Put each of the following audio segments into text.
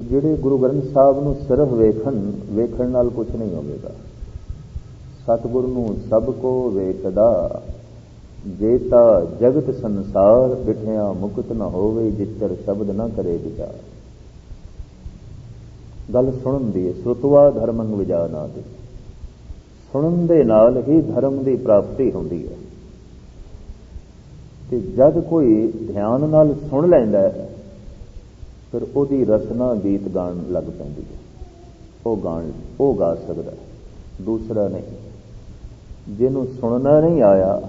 ਜਿਹੜੇ ਗੁਰੂ ਗ੍ਰੰਥ ਸਾਹਿਬ ਨੂੰ ਸਿਰਫ ਵੇਖਣ ਵੇਖਣ ਨਾਲ ਕੁਝ ਨਹੀਂ ਹੋਵੇਗਾ। ਸਤਿਗੁਰ ਨੂੰ ਸਭ ਕੋ ਵੇਖਦਾ, ਜੇ ਤਾਂ ਜਗਤ ਸੰਸਾਰ ਬਿਠਿਆ ਮੁਕਤ ਨ ਹੋਵੇ ਜਿੱਤਰ ਸ਼ਬਦ ਨਾ ਕਰੇ ਵਿਚਾਰ ਗੱਲ ਸੁਣਨ ਦੀ ਸੁਤਵਾ ਧਰਮੰ ਵਿਜਾਨਾਤਿ ਸੁਣਨ ਦੇ ਨਾਲ ਹੀ ਧਰਮ ਦੀ ਪ੍ਰਾਪਤੀ ਹੁੰਦੀ ਹੈ। ਤੇ ਜਦ ਕੋਈ ਧਿਆਨ ਨਾਲ ਸੁਣ ਲੈਂਦਾ ਹੈ ਫਿਰ ਉਹਦੀ ਰਚਨਾ ਗੀਤ ਗਾਣ ਲੱਗ ਪੈਂਦੀ ਹੈ। ਉਹ ਗਾਣ, ਉਹ ਗਾ ਸਕਦਾ ਦੂਸਰਾ ਨਹੀਂ। ਜਿਹਨੂੰ ਸੁਣਨਾ ਨਹੀਂ ਆਇਆ,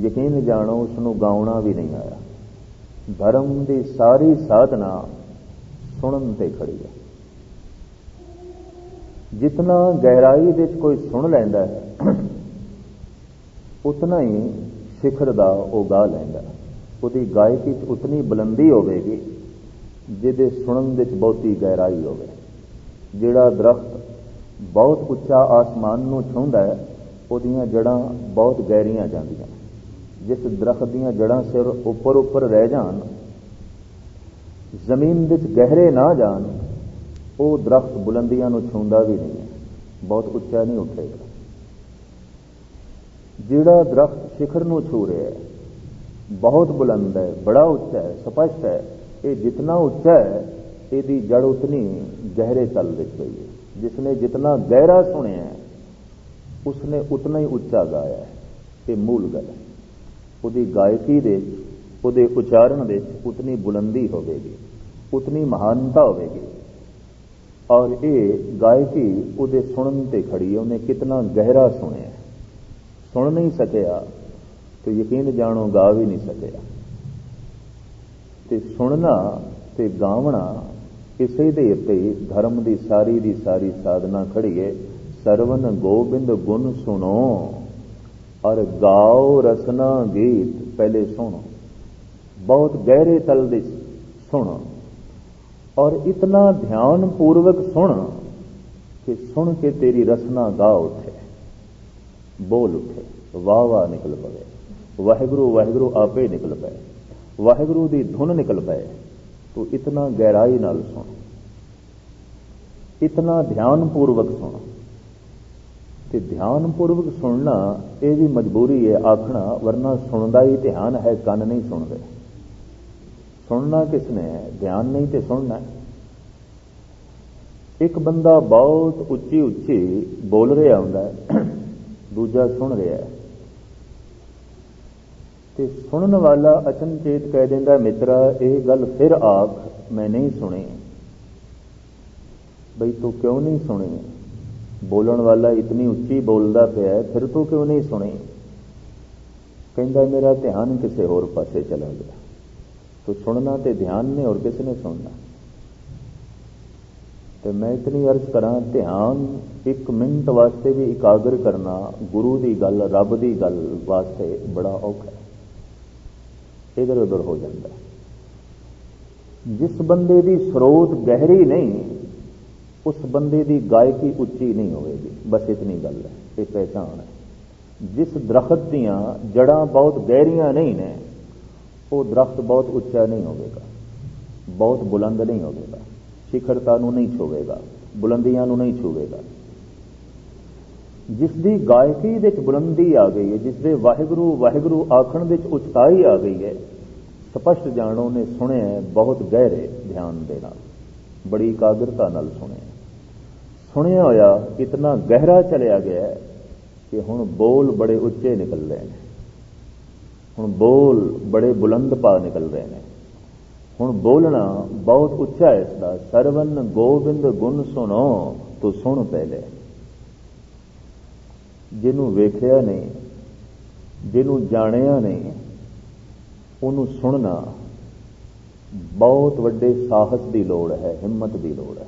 ਯਕੀਨ ਜਾਣੋ ਉਸ ਨੂੰ ਗਾਉਣਾ ਵੀ ਨਹੀਂ ਆਇਆ। ਧਰਮ ਦੀ ਸਾਰੀ ਸਾਧਨਾ ਸੁਣਨ ਤੇ ਖੜੀ ਹੈ। ਜਿਤਨਾ ਗਹਿਰਾਈ ਵਿੱਚ ਕੋਈ ਸੁਣ ਲੈਂਦਾ ਹੈ, ਉਤਨਾ ਹੀ ਸਿਖਰ ਦਾ ਉਹ ਗਾ ਲੈਂਦਾ ਉਹਦੀ ਗਾਇਕੀ 'ਚ ਉਤਨੀ ਬੁਲੰਦੀ ਹੋਵੇਗੀ। ਜਿਹਦੇ ਸੁਣਨ ਵਿੱਚ ਬਹੁਤੀ ਗਹਿਰਾਈ ਹੋਵੇ। ਜਿਹੜਾ ਦਰਖਤ ਬਹੁਤ ਉੱਚਾ ਆਸਮਾਨ ਨੂੰ ਛੂੰਹਦਾ ਹੈ, ਉਹਦੀਆਂ ਜੜਾਂ ਬਹੁਤ ਗਹਿਰੀਆਂ ਜਾਂਦੀਆਂ ਜਿਸ ਦਰਖਤ ਦੀਆਂ ਜੜਾਂ ਸਿਰ ਉੱਪਰ ਉੱਪਰ ਰਹਿ ਜਾਣ, ਜ਼ਮੀਨ ਵਿੱਚ ਗਹਿਰੇ ਨਾ ਜਾਣ, ਉਹ ਦਰਖਤ ਬੁਲੰਦੀਆਂ ਨੂੰ ਛੂੰਦਾ ਵੀ ਨਹੀਂ ਹੈ। ਬਹੁਤ ਉੱਚਾ ਨਹੀਂ ਉੱਠੇਗਾ। ਜਿਹੜਾ ਦਰਖਤ ਸਿਖਰ ਨੂੰ ਛੂ ਰਿਹਾ ਹੈ, ਬਹੁਤ ਬੁਲੰਦ ਹੈ, ਬੜਾ ਉੱਚਾ ਹੈ, ਸਪਸ਼ਟ ਹੈ ਇਹ ਜਿੰਨਾ ਉੱਚਾ ਹੈ, ਇਹਦੀ ਜੜ ਉਤਨੀ ਗਹਿਰੇ ਤਲ ਵਿੱਚ ਗਈ ਹੈ। ਜਿਸਨੇ ਜਿੰਨਾ ਗਹਿਰਾ ਸੁਣਿਆ ਉਸਨੇ ਉਤਨਾ ਹੀ ਉੱਚਾ ਗਾਇਆ ਹੈ। ਇਹ ਮੂਲ ਗੱਲ ਹੈ। ਉਹਦੀ ਗਾਇਕੀ ਦੇ, ਉਹਦੇ ਉਚਾਰਨ ਵਿੱਚ ਉਤਨੀ ਬੁਲੰਦੀ ਹੋਵੇਗੀ, ਉਤਨੀ ਮਹਾਨਤਾ ਹੋਵੇਗੀ। ਔਰ ਇਹ ਗਾਇਕੀ ਉਹਦੇ ਸੁਣਨ ਤੇ ਖੜੀ ਹੈ, ਉਹਨੇ ਕਿਤਨਾ ਗਹਿਰਾ ਸੁਣਿਆ ਸੁਣ ਨਹੀਂ ਸਕਿਆ, ਤੇ ਯਕੀਨ ਜਾਣੋ, ਗਾ ਵੀ ਨਹੀਂ ਸਕਿਆ। ਤੇ ਸੁਣਨਾ ਤੇ ਗਾਵਣਾ ਇਸੇ ਦੇ ਉੱਤੇ ਧਰਮ ਦੀ ਸਾਰੀ ਦੀ ਸਾਰੀ ਸਾਧਨਾ ਖੜੀ ਹੈ ਸਰਵਨ ਗੋਬਿੰਦ ਗੁਣ ਸੁਣੋ, ਔਰ ਗਾਓ ਰਸਨਾ ਗੀਤ ਪਹਿਲੇ ਸੁਣੋ, ਬਹੁਤ ਗਹਿਰੇ ਤਲ ਦੇ ਸੁਣੋ, ਔਰ ਇਤਨਾ ਧਿਆਨ ਪੂਰਵਕ ਸੁਣ ਕਿ ਸੁਣ ਕੇ ਤੇਰੀ ਰਸਨਾ ਗਾ ਉਠੇ, ਬੋਲ ਉਠੇ ਵਾਹ ਵਾਹ ਨਿਕਲ ਪਵੇ, ਵਾਹਿਗੁਰੂ ਵਾਹਿਗੁਰੂ, ਆਪੇ ਨਿਕਲ ਪਏ। ਵਾਹਿਗੁਰੂ ਦੀ ਧੁਨ ਨਿਕਲ ਪਏ। ਤੂੰ ਇਤਨਾ ਗਹਿਰਾਈ ਨਾਲ ਸੁਣ। ਇਤਨਾ ਧਿਆਨ ਪੂਰਵਕ ਸੁਣ। ਤੇ ਧਿਆਨ ਪੂਰਵਕ ਸੁਣਨਾ, ਇਹ ਵੀ ਮਜਬੂਰੀ ਹੈ ਆਖਣਾ, ਵਰਨਾ ਸੁਣਦਾ ਹੀ ਧਿਆਨ ਹੈ, ਕੰਨ ਨਹੀਂ ਸੁਣਦੇ। ਸੁਣਨਾ ਕਿਸ ਨੇ ਧਿਆਨ ਨਹੀਂ ਤੇ ਸੁਣਨਾ ਇੱਕ ਬੰਦਾ ਬਹੁਤ ਉੱਚੀ ਉੱਚੀ ਬੋਲ ਰਿਹਾ ਹੁੰਦਾ ਦੂਜਾ ਸੁਣ ਰਿਹਾ ਹੈ। ਤੇ ਸੁਣਨ ਵਾਲਾ ਅਚਨਚੇਤ ਕਹਿ ਦਿੰਦਾ, ਮਿੱਤਰਾ, ਇਹ ਗੱਲ ਫਿਰ ਆਖ, ਮੈਂ ਨਹੀਂ ਸੁਣੀ। ਬਈ ਤੂੰ ਕਿਉਂ ਨਹੀਂ ਸੁਣੀ? ਬੋਲਣ ਵਾਲਾ ਇਤਨੀ ਉੱਚੀ ਬੋਲਦਾ ਪਿਆ ਫਿਰ ਤੂੰ ਕਿਉਂ ਨਹੀਂ ਸੁਣੀ? ਕਹਿੰਦਾ, ਮੇਰਾ ਧਿਆਨ ਕਿਸੇ ਹੋਰ ਪਾਸੇ ਚਲਾ ਗਿਆ। ਤੂੰ ਸੁਣਨਾ ਤੇ ਧਿਆਨ ਨੇ ਹੋਰ ਕਿਸੇ ਨੇ ਸੁਣਨਾ। ਤੇ ਮੈਂ ਇਤਨੀ ਅਰਜ਼ ਕਰਾਂ, ਧਿਆਨ ਇੱਕ ਮਿੰਟ ਵਾਸਤੇ ਵੀ ਇਕਾਗਰ ਕਰਨਾ ਗੁਰੂ ਦੀ ਗੱਲ, ਰੱਬ ਦੀ ਗੱਲ ਵਾਸਤੇ ਬੜਾ ਔਖਾ ਹੈ। ਇਧਰ ਉਧਰ ਹੋ ਜਾਂਦਾ। ਜਿਸ ਬੰਦੇ ਦੀ ਸਰੋਤ ਗਹਿਰੀ ਨਹੀਂ, ਉਸ ਬੰਦੇ ਦੀ ਗਾਇਕੀ ਉੱਚੀ ਨਹੀਂ ਹੋਵੇਗੀ। ਬਸ ਇਤਨੀ ਗੱਲ ਹੈ, ਇਹ ਪਹਿਚਾਨ ਹੈ। ਜਿਸ ਦਰਖਤ ਦੀਆਂ ਜੜਾਂ ਬਹੁਤ ਗਹਿਰੀਆਂ ਨਹੀਂ ਨੇ, ਉਹ ਦਰਖਤ ਬਹੁਤ ਉੱਚਾ ਨਹੀਂ ਹੋਵੇਗਾ। ਬਹੁਤ ਬੁਲੰਦ ਨਹੀਂ ਹੋਵੇਗਾ। ਸਿਖਰਤਾ ਨੂੰ ਨਹੀਂ ਛੂਵੇਗਾ। ਬੁਲੰਦੀਆਂ ਨੂੰ ਨਹੀਂ ਛੂਵੇਗਾ। ਜਿਸ ਦੀ ਗਾਇਕੀ ਵਿੱਚ ਬੁਲੰਦੀ ਆ ਗਈ ਹੈ ਜਿਸ ਦੇ ਵਾਹਿਗੁਰੂ ਵਾਹਿਗੁਰੂ ਆਖਣ ਵਿੱਚ ਉਚਤਾਈ ਆ ਗਈ ਹੈ, ਸਪਸ਼ਟ ਜਾਣੋ ਨੇ ਸੁਣਿਆ ਬਹੁਤ ਗਹਿਰੇ ਧਿਆਨ ਦੇ ਨਾਲ, ਬੜੀ ਇਕਾਗਰਤਾ ਨਾਲ ਸੁਣਿਆ ਸੁਣਿਆ ਹੋਇਆ ਇਤਨਾ ਗਹਿਰਾ ਚਲਿਆ ਗਿਆ ਕਿ ਹੁਣ ਬੋਲ ਬੜੇ ਉੱਚੇ ਨਿਕਲ ਰਹੇ ਨੇ। ਹੁਣ ਬੋਲ ਬੜੇ ਬੁਲੰਦ ਪਾ ਨਿਕਲ ਰਹੇ ਨੇ। ਹੁਣ ਬੋਲਣਾ ਬਹੁਤ ਉੱਚਾ ਹੈ ਇਸ ਦਾ, ਸਰਵਨ ਗੋਬਿੰਦ ਗੁਣ ਸੁਣੋ, ਤੂੰ ਸੁਣ ਪਹਿਲੇ। ਜਿਹਨੂੰ ਵੇਖਿਆ ਨਹੀਂ, ਜਿਹਨੂੰ ਜਾਣਿਆ ਨਹੀਂ, ਉਹਨੂੰ ਸੁਣਨਾ ਬਹੁਤ ਵੱਡੇ ਸਾਹਸ ਦੀ ਲੋੜ ਹੈ, ਹਿੰਮਤ ਦੀ ਲੋੜ ਹੈ।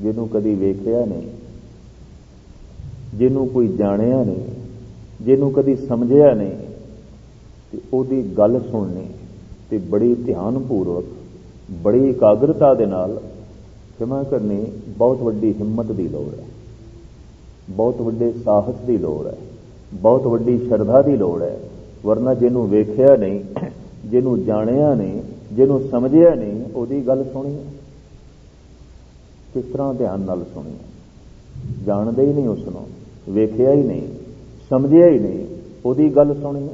ਜਿਹਨੂੰ ਕਦੀ ਵੇਖਿਆ ਨਹੀਂ, ਜਿਹਨੂੰ ਕੋਈ ਜਾਣਿਆ ਨਹੀਂ, ਜਿਹਨੂੰ ਕਦੀ ਸਮਝਿਆ ਨਹੀਂ, ਤੇ ਉਹਦੀ ਗੱਲ ਸੁਣਨੀ ਤੇ ਬੜੀ ਧਿਆਨ ਪੂਰਵਕ ਬੜੀ ਇਕਾਗਰਤਾ ਦੇ ਨਾਲ ਜਮਾ ਕਰਨੀ ਬਹੁਤ ਵੱਡੀ ਹਿੰਮਤ ਦੀ ਲੋੜ ਹੈ। ਬਹੁਤ ਵੱਡੇ ਸਾਹਸ ਦੀ ਲੋੜ ਹੈ, ਬਹੁਤ ਵੱਡੀ ਸ਼ਰਧਾ ਦੀ ਲੋੜ ਹੈ, ਵਰਨਾ ਜਿਹਨੂੰ ਵੇਖਿਆ ਨਹੀਂ, ਜਿਹਨੂੰ ਜਾਣਿਆ ਨਹੀਂ, ਜਿਹਨੂੰ ਸਮਝਿਆ ਨਹੀਂ, ਉਹਦੀ ਗੱਲ ਸੁਣੀ ਕਿਸ ਤਰ੍ਹਾਂ ਧਿਆਨ ਨਾਲ ਸੁਣੀ ਜਾਣਦੇ ਹੀ ਨਹੀਂ ਉਸ ਨੂੰ ਵੇਖਿਆ ਹੀ ਨਹੀਂ, ਸਮਝਿਆ ਹੀ ਨਹੀਂ, ਉਹਦੀ ਗੱਲ ਸੁਣੀ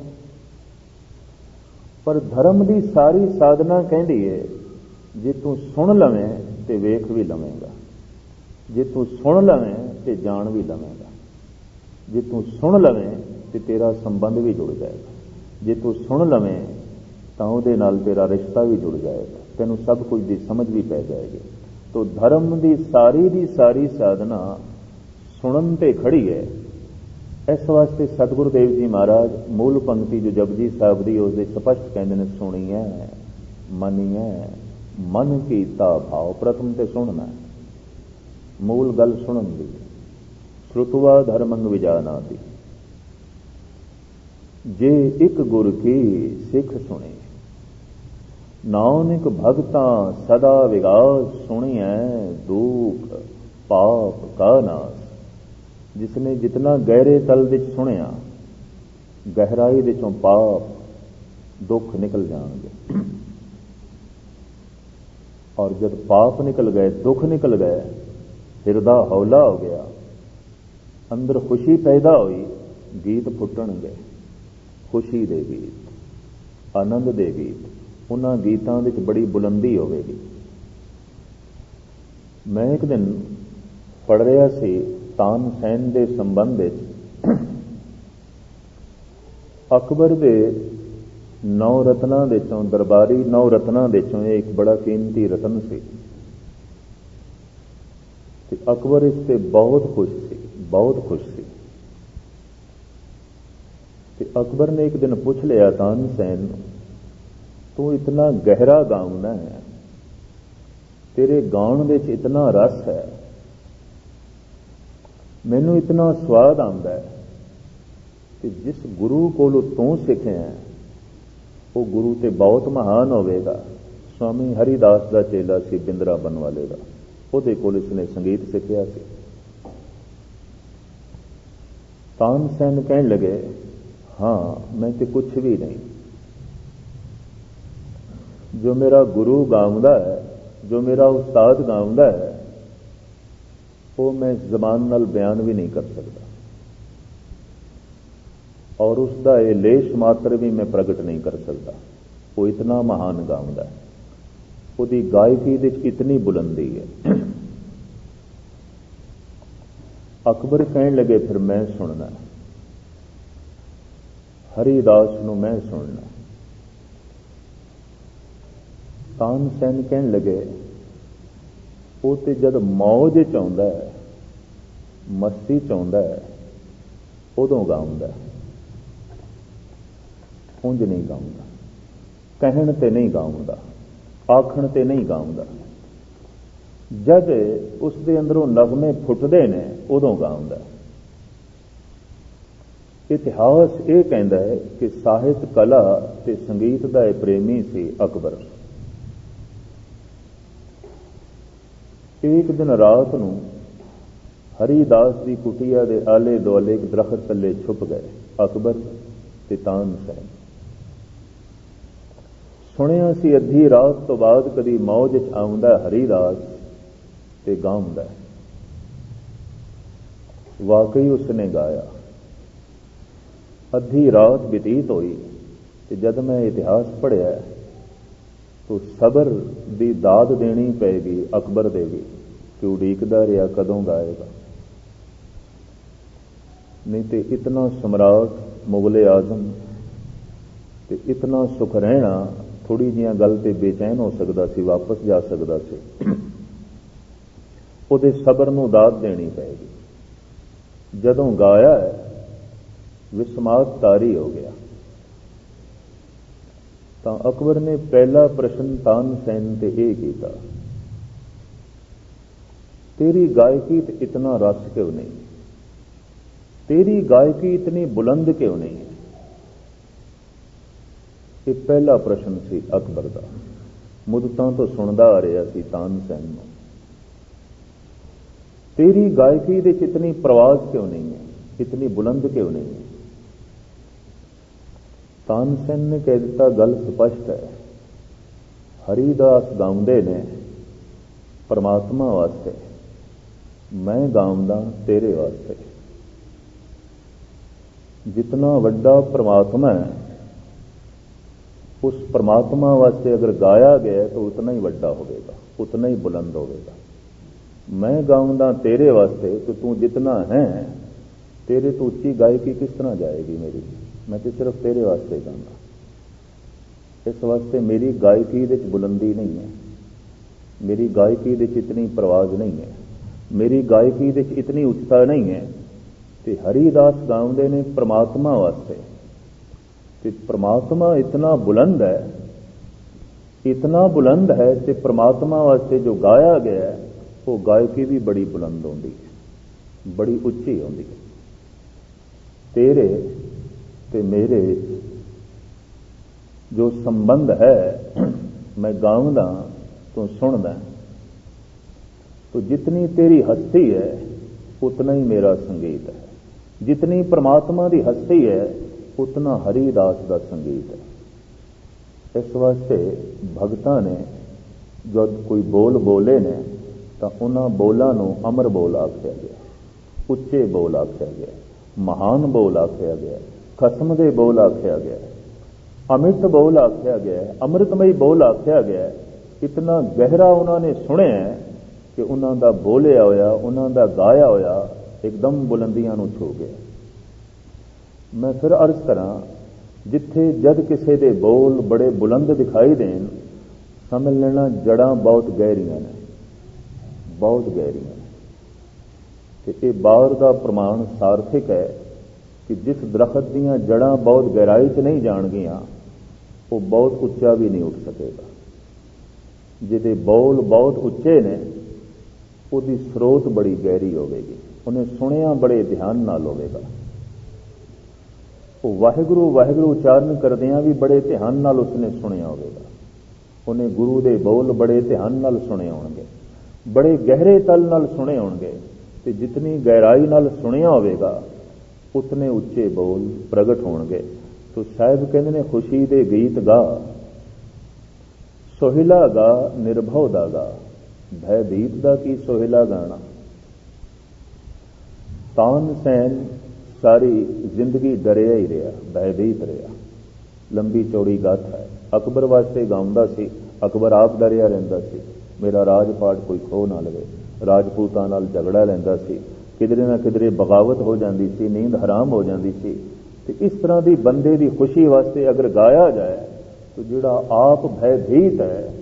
ਪਰ ਧਰਮ ਦੀ ਸਾਰੀ ਸਾਧਨਾ ਕਹਿੰਦੀ ਏ ਜੇ ਤੂੰ ਸੁਣ ਲਵੇਂ ਤੇ ਵੇਖ ਵੀ ਲਵੇਂਗਾ। ਜੇ ਤੂੰ ਸੁਣ ਲਵੇਂ ਤੇ ਜਾਣ ਵੀ ਲਵੇਂਗਾ। ਜੇ ਤੂੰ ਸੁਣ ਲਵੇਂ ਤੇ ਤੇਰਾ ਸੰਬੰਧ ਵੀ ਜੁੜ ਜਾਏਗਾ। ਜੇ ਤੂੰ ਸੁਣ ਲਵੇਂ ਤਾਂ ਉਹਦੇ ਨਾਲ ਤੇਰਾ ਰਿਸ਼ਤਾ ਵੀ ਜੁੜ ਜਾਏਗਾ। ਤੈਨੂੰ ਸਭ ਕੁਝ ਦੀ ਸਮਝ ਵੀ ਪੈ ਜਾਏਗੀ। ਤੋ ਧਰਮ ਦੀ ਸਾਰੀ ਦੀ ਸਾਰੀ ਸਾਧਨਾ ਸੁਣਨ ਤੇ ਖੜੀ ਹੈ। ਇਸ ਵਾਸਤੇ ਸਤਿਗੁਰੂ ਦੇਵ ਜੀ ਮਹਾਰਾਜ, ਮੂਲ ਪੰਕਤੀ ਜੋ ਜਪਜੀ ਸਾਹਿਬ ਦੀ ਉਸ ਦੇ ਸਪਸ਼ਟ ਕਹਿੰਦੇ ਨੇ, ਸੁਣੀ ਹੈ, ਮਨੀ ਹੈ, ਮਨ ਕੀਤਾ ਭਾਵ ਪ੍ਰਥਮ ਤੇ ਸੁਣਨਾ ਮੂਲ ਗੱਲ ਸੁਣਨ ਦੀ, ਸ਼ਰੁਤਵਾ ਧਰਮੰਗ ਵਿਜਾਨਾਤੀ। ਜੇ ਇੱਕ ਗੁਰ ਕੀ ਸਿੱਖ ਸੁਣੇ, ਨਾਨਕ ਭਗਤਾਂ ਸਦਾ ਵਿਗਾਸ ਸੁਣੀਐ, ਦੁਖ ਪਾਪ ਕਾ ਨਾਸ। ਜਿਸਨੇ ਜਿਤਨਾ ਗਹਿਰੇ ਤਲ ਵਿੱਚ ਸੁਣਿਆ, ਗਹਿਰਾਈ ਦੇ ਚੋਂ ਪਾਪ, ਦੁੱਖ ਨਿਕਲ ਜਾਣਗੇ। ਔਰ ਜਦ ਪਾਪ ਨਿਕਲ ਗਏ, ਦੁੱਖ ਨਿਕਲ ਗਏ ਹਿਰਦਾ ਹੌਲਾ ਹੋ ਗਿਆ। ਅੰਦਰ ਖੁਸ਼ੀ ਪੈਦਾ ਹੋਈ, ਗੀਤ ਫੁੱਟਣਗੇ। ਖੁਸ਼ੀ ਦੇ ਗੀਤ, ਆਨੰਦ ਦੇ ਗੀਤ, ਉਹਨਾਂ ਗੀਤਾਂ ਵਿੱਚ ਬੜੀ ਬੁਲੰਦੀ ਹੋਵੇਗੀ। ਮੈਂ ਇੱਕ ਦਿਨ ਪੜ ਰਿਹਾ ਸੀ, ਤਾਨ ਸੈਨ ਦੇ ਸੰਬੰਧ ਵਿੱਚ। ਅਕਬਰ ਦੇ ਨੌ ਰਤਨਾਂ ਦੇ ਦਰਬਾਰੀ ਨੌ ਰਤਨਾਂ ਦੇ ਇਹ ਇੱਕ ਬੜਾ ਕੀਮਤੀ ਰਤਨ ਸੀ। ਤੇ ਅਕਬਰ ਇਸ ਤੇ ਬਹੁਤ ਖੁਸ਼ ਸੀ, ਬਹੁਤ ਖੁਸ਼ ਸੀ। ਤੇ ਅਕਬਰ ਨੇ ਇੱਕ ਦਿਨ ਪੁੱਛ ਲਿਆ, ਤਾਨ ਸੈਨ, ਤੂੰ ਇਤਨਾ ਗਹਿਰਾ ਗਾਉਣਾ ਹੈ, ਤੇਰੇ ਗਾਉਣ ਵਿੱਚ ਇਤਨਾ ਰਸ ਹੈ, ਮੈਨੂੰ ਇਤਨਾ ਸਵਾਦ ਆਉਂਦਾ ਹੈ ਕਿ ਜਿਸ ਗੁਰੂ ਕੋਲੋਂ ਤੂੰ ਸਿੱਖਿਆ ਉਹ ਗੁਰੂ ਤੇ ਬਹੁਤ ਮਹਾਨ ਹੋਵੇਗਾ। ਸਵਾਮੀ ਹਰੀਦਾਸ ਦਾ ਚੇਲਾ ਸੀ ਬਿੰਦਰਾ ਬਨ ਵਾਲੇ ਦਾ। ਉਹਦੇ ਕੋਲ ਇਸਨੇ ਸੰਗੀਤ ਸਿੱਖਿਆ ਸੀ। ਤਾਨ ਸੈਨ ਕਹਿਣ ਲਗੇ, ਹਾਂ, ਮੈਂ ਤੇ ਕੁਝ ਵੀ ਨਹੀਂ। ਜੋ ਮੇਰਾ ਗੁਰੂ ਗਾਉਂਦਾ ਹੈ, ਜੋ ਮੇਰਾ ਉਸਤਾਦ ਗਾਉਂਦਾ ਹੈ, ਉਹ ਮੈਂ ਜ਼ਬਾਨ ਨਾਲ ਬਿਆਨ ਵੀ ਨਹੀਂ ਕਰ ਸਕਦਾ। ਔਰ ਉਸ ਦਾ ਇਹ ਲੇਸ਼ ਮਾਤਰ ਵੀ ਮੈਂ ਪ੍ਰਗਟ ਨਹੀਂ ਕਰ ਸਕਦਾ। ਉਹ ਇਤਨਾ ਮਹਾਨ ਗਾਉਂਦਾ ਹੈ। ਉਹਦੀ ਗਾਇਕੀ ਵਿੱਚ ਇਤਨੀ ਬੁਲੰਦੀ ਹੈ। ਅਕਬਰ ਕਹਿਣ ਲੱਗੇ, ਫਿਰ ਮੈਂ ਸੁਣਨਾ ਹਰੀਦਾਸ ਨੂੰ ਮੈਂ ਸੁਣਨਾ ਤਾਨ ਸੈਨ ਕਹਿਣ ਲੱਗੇ, ਉਹ ਤੇ ਜਦ ਮੌਜ ਚ ਆਉਂਦਾ ਹੈ, ਮਸਤੀ ਚ ਆਉਂਦਾ ਹੈ, ਉਦੋਂ ਗਾਉਂਦਾ ਉਂਝ ਨਹੀਂ ਗਾਉਂਦਾ। ਕਹਿਣ ਤੇ ਨਹੀਂ ਗਾਉਂਦਾ, ਆਖਣ ਤੇ ਨਹੀਂ ਗਾਉਂਦਾ। ਜਦ ਉਸ ਦੇ ਅੰਦਰੋਂ ਨਗਮੇ ਫੁੱਟਦੇ ਨੇ, ਉਦੋਂ ਗਾਉਂਦਾ ਇਤਿਹਾਸ ਇਹ ਕਹਿੰਦਾ ਹੈ ਕਿ ਸਾਹਿਤ, ਕਲਾ ਤੇ ਸੰਗੀਤ ਦਾ ਇਹ ਪ੍ਰੇਮੀ ਸੀ ਅਕਬਰ। ਇੱਕ ਦਿਨ ਰਾਤ ਨੂੰ ਹਰੀਦਾਸ ਦੀ ਕੁਟਿਆ ਦੇ ਆਲੇ ਦੁਆਲੇ ਇੱਕ ਦਰਖਤ ਥੱਲੇ ਛੁਪ ਗਏ, ਅਕਬਰ ਤੇ ਤਾਨ ਸੈਨ ਸੁਣਿਆ ਸੀ ਅੱਧੀ ਰਾਤ ਤੋਂ ਬਾਅਦ ਕਦੀ ਮੌਜ ਚ ਆਉਂਦਾ ਹਰੀਦਾਸ ਤੇ ਗਾਉਂਦਾ ਵਾਕਈ ਉਸਨੇ ਗਾਇਆ। ਅੱਧੀ ਰਾਤ ਬਤੀਤ ਹੋਈ ਤੇ ਜਦ ਮੈਂ ਇਤਿਹਾਸ ਪੜਿਆ ਤੋ ਸਬਰ ਦੀ ਦਾਦ ਦੇਣੀ ਪੈਗੀ ਅਕਬਰ ਦੇ ਵੀ ਕਿ ਉਡੀਕਦਾ ਰਿਹਾ, ਕਦੋਂ ਗਾਏਗਾ? ਨਹੀਂ ਤੇ ਇਤਨਾ ਸਮਰਾਟ, ਮੁਗਲੇ ਆਜ਼ਮ, ਤੇ ਇਤਨਾ ਸੁਖ ਰਹਿਣਾ ਥੋੜੀ ਜੀਆਂ ਗੱਲ ਤੇ ਬੇਚੈਨ ਹੋ ਸਕਦਾ ਸੀ, ਵਾਪਸ ਜਾ ਸਕਦਾ ਸੀ। ਉਹਦੇ ਸਬਰ ਨੂੰ ਦਾਤ ਦੇਣੀ ਪਏਗੀ। ਜਦੋਂ ਗਾਇਆ ਵਿਸਮਾਤ ਤਾਰੀ ਹੋ ਗਿਆ। ਤਾਂ ਅਕਬਰ ਨੇ ਪਹਿਲਾ ਪ੍ਰਸ਼ਨ ਤਾਨ ਸੈਨ ਤੇ ਇਹ ਕੀਤਾ, ਤੇਰੀ ਗਾਇਕੀ ਤੇ ਇਤਨਾ ਰਸ ਕਿਉਂ ਨਹੀਂ? ਤੇਰੀ ਗਾਇਕੀ ਇਤਨੀ ਬੁਲੰਦ ਕਿਉਂ ਨਹੀਂ ਹੈ? ਇਹ ਪਹਿਲਾ ਪ੍ਰਸ਼ਨ ਸੀ ਅਕਬਰ ਦਾ। ਮੁੱਦਤਾਂ ਤੋਂ ਸੁਣਦਾ ਆ ਰਿਹਾ ਸੀ ਤਾਨ ਸੈਨ ਨੂੰ। ਤੇਰੀ ਗਾਇਕੀ ਦੇ ਇਤਨੀ ਪ੍ਰਵਾਜ਼ ਕਿਉਂ ਨਹੀਂ ਹੈ? ਇਤਨੀ ਬੁਲੰਦ ਕਿਉਂ ਨਹੀਂ ਹੈ? ਤਾਨਸੈਨ ਨੇ ਕਹਿ ਦਿੱਤਾ, ਗੱਲ ਸਪਸ਼ਟ ਹੈ। ਹਰੀਦਾਸ ਗਾਉਂਦੇ ਨੇ, ਪਰਮਾਤਮਾ ਵਾਸਤੇ। ਮੈਂ ਗਾਉਂਦਾ ਤੇਰੇ ਵਾਸਤੇ। ਜਿਤਨਾ ਵੱਡਾ ਪਰਮਾਤਮਾ ਹੈ, ਉਸ ਪਰਮਾਤਮਾ ਵਾਸਤੇ ਅਗਰ ਗਾਇਆ ਗਿਆ ਤਾਂ ਉਤਨਾ ਹੀ ਵੱਡਾ ਹੋਵੇਗਾ, ਉਤਨਾ ਹੀ ਬੁਲੰਦ ਹੋਵੇਗਾ। ਮੈਂ ਗਾਉਂਦਾ ਤੇਰੇ ਵਾਸਤੇ ਕਿ ਤੂੰ ਜਿਤਨਾ ਹੈ, ਤੇਰੇ ਤੋਂ ਉੱਚੀ ਗਾਇਕੀ ਕਿਸ ਤਰ੍ਹਾਂ ਜਾਏਗੀ ਮੇਰੀ? ਮੈਂ ਤੇ ਸਿਰਫ ਤੇਰੇ ਵਾਸਤੇ ਗਾਉਂਦਾ। ਇਸ ਵਾਸਤੇ ਮੇਰੀ ਗਾਇਕੀ ਵਿੱਚ ਬੁਲੰਦੀ ਨਹੀਂ ਹੈ। ਮੇਰੀ ਗਾਇਕੀ ਵਿੱਚ ਇਤਨੀ ਪ੍ਰਵਾਜ਼ ਨਹੀਂ ਹੈ। ਮੇਰੀ ਗਾਇਕੀ ਵਿੱਚ ਇਤਨੀ ਉੱਚਤਾ ਨਹੀਂ ਹੈ ਤੇ ਹਰੀਦਾਸ ਗਾਉਂਦੇ ਨੇ ਪ੍ਰਮਾਤਮਾ ਵਾਸਤੇ। ਤੇ ਪ੍ਰਮਾਤਮਾ ਇਤਨਾ ਬੁਲੰਦ ਹੈ, ਇਤਨਾ ਬੁਲੰਦ ਹੈ ਤੇ ਪ੍ਰਮਾਤਮਾ ਵਾਸਤੇ ਜੋ ਗਾਇਆ ਗਿਆ ਹੈ ਉਹ ਗਾਇਕੀ ਵੀ ਬੜੀ ਬੁਲੰਦ ਹੁੰਦੀ ਹੈ, ਬੜੀ ਉੱਚੀ ਹੁੰਦੀ ਹੈ। ਤੇਰੇ ਤੇ ਮੇਰੇ ਜੋ ਸੰਬੰਧ ਹੈ, ਮੈਂ ਗਾਉਂਦਾ, ਤੂੰ ਸੁਣਦਾ। ਤੋ ਜਿਤਨੀ ਤੇਰੀ ਹਸਤੀ ਹੈ, ਉਤਨਾ ਹੀ ਮੇਰਾ ਸੰਗੀਤ ਹੈ। ਜਿਤਨੀ ਪ੍ਰਮਾਤਮਾ ਦੀ ਹਸਤੀ ਹੈ, ਉਤਨਾ ਹਰੀ ਦਾਸ ਦਾ ਸੰਗੀਤ ਹੈ। ਇਸ ਵਾਸਤੇ ਭਗਤਾਂ ਨੇ, ਜਦ ਕੋਈ ਬੋਲ ਬੋਲੇ ਨੇ ਤਾਂ ਉਹਨਾਂ ਬੋਲਾਂ ਨੂੰ ਅਮਰ ਬੋਲ ਆਖਿਆ ਗਿਆ, ਉੱਚੇ ਬੋਲ ਆਖਿਆ ਗਿਆ, ਮਹਾਨ ਬੋਲ ਆਖਿਆ ਗਿਆ ਖਸਮ ਦੇ ਬੋਲ ਆਖਿਆ ਗਿਆ, ਅਮਿਤ ਬੋਲ ਆਖਿਆ ਗਿਆ, ਅੰਮ੍ਰਿਤਮਈ ਬੋਲ ਆਖਿਆ ਗਿਆ। ਇਤਨਾ ਗਹਿਰਾ ਉਹਨਾਂ ਨੇ ਸੁਣਿਆ ਕਿ ਉਹਨਾਂ ਦਾ ਬੋਲਿਆ ਹੋਇਆ, ਉਹਨਾਂ ਦਾ ਗਾਇਆ ਹੋਇਆ ਇੱਕਦਮ ਬੁਲੰਦੀਆਂ ਨੂੰ ਛੂ ਗਿਆ। ਮੈਂ ਫਿਰ ਅਰਜ਼ ਕਰਾਂ, ਜਿੱਥੇ ਜਦ ਕਿਸੇ ਦੇ ਬੋਲ ਬੜੇ ਬੁਲੰਦ ਦਿਖਾਈ ਦੇਣ, ਸਮਝ ਲੈਣਾ ਜੜਾਂ ਬਹੁਤ ਗਹਿਰੀਆਂ ਨੇ। ਬਹੁਤ ਗਹਿਰੀਆਂ ਤੇ ਇਹ ਬਾਹਰ ਦਾ ਪ੍ਰਮਾਣ ਸਾਰਥਿਕ ਹੈ ਕਿ ਜਿਸ ਦਰਖਤ ਦੀਆਂ ਜੜਾਂ ਬਹੁਤ ਗਹਿਰਾਈ 'ਚ ਨਹੀਂ ਜਾਣਗੀਆਂ, ਉਹ ਬਹੁਤ ਉੱਚਾ ਵੀ ਨਹੀਂ ਉੱਠ ਸਕੇਗਾ। ਜਿਹਦੇ ਬੋਲ ਬਹੁਤ ਉੱਚੇ ਨੇ, ਉਹਦੀ ਸਰੋਤ ਬੜੀ ਗਹਿਰੀ ਹੋਵੇਗੀ। ਉਹਨੇ ਸੁਣਿਆ ਬੜੇ ਧਿਆਨ ਨਾਲ ਹੋਵੇਗਾ। ਉਹ ਵਾਹਿਗੁਰੂ ਵਾਹਿਗੁਰੂ ਉਚਾਰਨ ਕਰਦਿਆਂ ਵੀ ਬੜੇ ਧਿਆਨ ਨਾਲ ਉਸਨੇ ਸੁਣਿਆ ਹੋਵੇਗਾ। ਉਹਨੇ ਗੁਰੂ ਦੇ ਬੋਲ ਬੜੇ ਧਿਆਨ ਨਾਲ ਸੁਣੇ ਹੋਣਗੇ। ਬੜੇ ਗਹਿਰੇ ਤਲ ਨਾਲ ਸੁਣੇ ਹੋਣਗੇ ਤੇ ਜਿਤਨੀ ਗਹਿਰਾਈ ਨਾਲ ਸੁਣਿਆ ਹੋਵੇਗਾ, ਉਤਨੇ ਉੱਚੇ ਬੋਲ ਪ੍ਰਗਟ ਹੋਣਗੇ। ਤੋ ਸਾਹਿਬ ਕਹਿੰਦੇ ਨੇ, ਖੁਸ਼ੀ ਦੇ ਗੀਤ ਗਾ। ਸੋਹਿਲਾ ਗਾ, ਨਿਰਭਉ ਦਾ ਗਾ। ਭੈ ਭੀਤ ਦਾ ਕੀ ਸੋਹਿਲਾ ਗਾਣਾ? ਤਾਨ ਸੈਨ ਸਾਰੀ ਜ਼ਿੰਦਗੀ ਡਰਿਆ ਹੀ ਰਿਹਾ, ਭੈ ਰਿਹਾ। ਲੰਬੀ ਚੌੜੀ ਗਾਥਾ ਹੈ। ਅਕਬਰ ਵਾਸਤੇ ਗਾਉਂਦਾ ਸੀ, ਅਕਬਰ ਆਪ ਡਰਿਆ ਰਹਿੰਦਾ ਸੀ। ਮੇਰਾ ਰਾਜ ਪਾਠ ਕੋਈ ਖੋ ਨਾ ਲਵੇ। ਰਾਜਪੂਤਾਂ ਨਾਲ ਝਗੜਾ ਲੈਂਦਾ ਸੀ। ਕਿਧਰੇ ਨਾ ਕਿਧਰੇ ਬਗਾਵਤ ਹੋ ਜਾਂਦੀ ਸੀ, ਨੀਂਦ ਹਰਾਮ ਹੋ ਜਾਂਦੀ ਸੀ। ਤੇ ਇਸ ਤਰ੍ਹਾਂ ਦੀ ਬੰਦੇ ਦੀ ਖੁਸ਼ੀ ਵਾਸਤੇ ਅਗਰ ਗਾਇਆ ਜਾਏ, ਤਾਂ ਜਿਹੜਾ ਆਪ ਭੈ ਹੈ,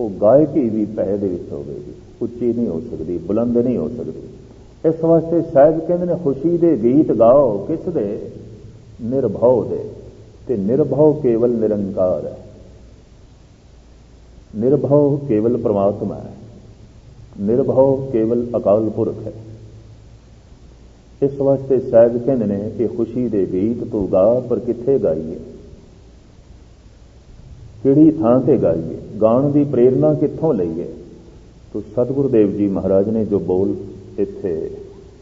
ਉਹ ਗਾਇਕੀ ਵੀ ਪਹਿ ਦੇ ਵਿੱਚ ਹੋਵੇਗੀ। ਉੱਚੀ ਨਹੀਂ ਹੋ ਸਕਦੀ, ਬੁਲੰਦ ਨਹੀਂ ਹੋ ਸਕਦੀ। ਇਸ ਵਾਸਤੇ ਸ਼ਾਇਦ ਕਹਿੰਦੇ ਨੇ, ਖੁਸ਼ੀ ਦੇ ਗੀਤ ਗਾਓ ਕਿਸ ਦੇ? ਨਿਰਭਉ ਦੇ। ਤੇ ਨਿਰਭਉ ਕੇਵਲ ਨਿਰੰਕਾਰ ਹੈ। ਨਿਰਭਉ ਕੇਵਲ ਪ੍ਰਮਾਤਮਾ ਹੈ। ਨਿਰਭਉ ਕੇਵਲ ਅਕਾਲ ਪੁਰਖ ਹੈ। ਇਸ ਵਾਸਤੇ ਸਾਹਿਬ ਕਹਿੰਦੇ ਨੇ ਕਿ ਖੁਸ਼ੀ ਦੇ ਗੀਤ ਤੂੰ ਗਾ, ਪਰ ਕਿੱਥੇ ਗਾਈਏ? ਕਿਹੜੀ ਥਾਂ ਤੇ ਗਾਈਏ? ਗਾਉਣ ਦੀ ਪ੍ਰੇਰਣਾ ਕਿੱਥੋਂ ਲਈਏ? ਤੋ ਸਤਿਗੁਰੂ ਦੇਵ ਜੀ ਮਹਾਰਾਜ ਨੇ ਜੋ ਬੋਲ ਇੱਥੇ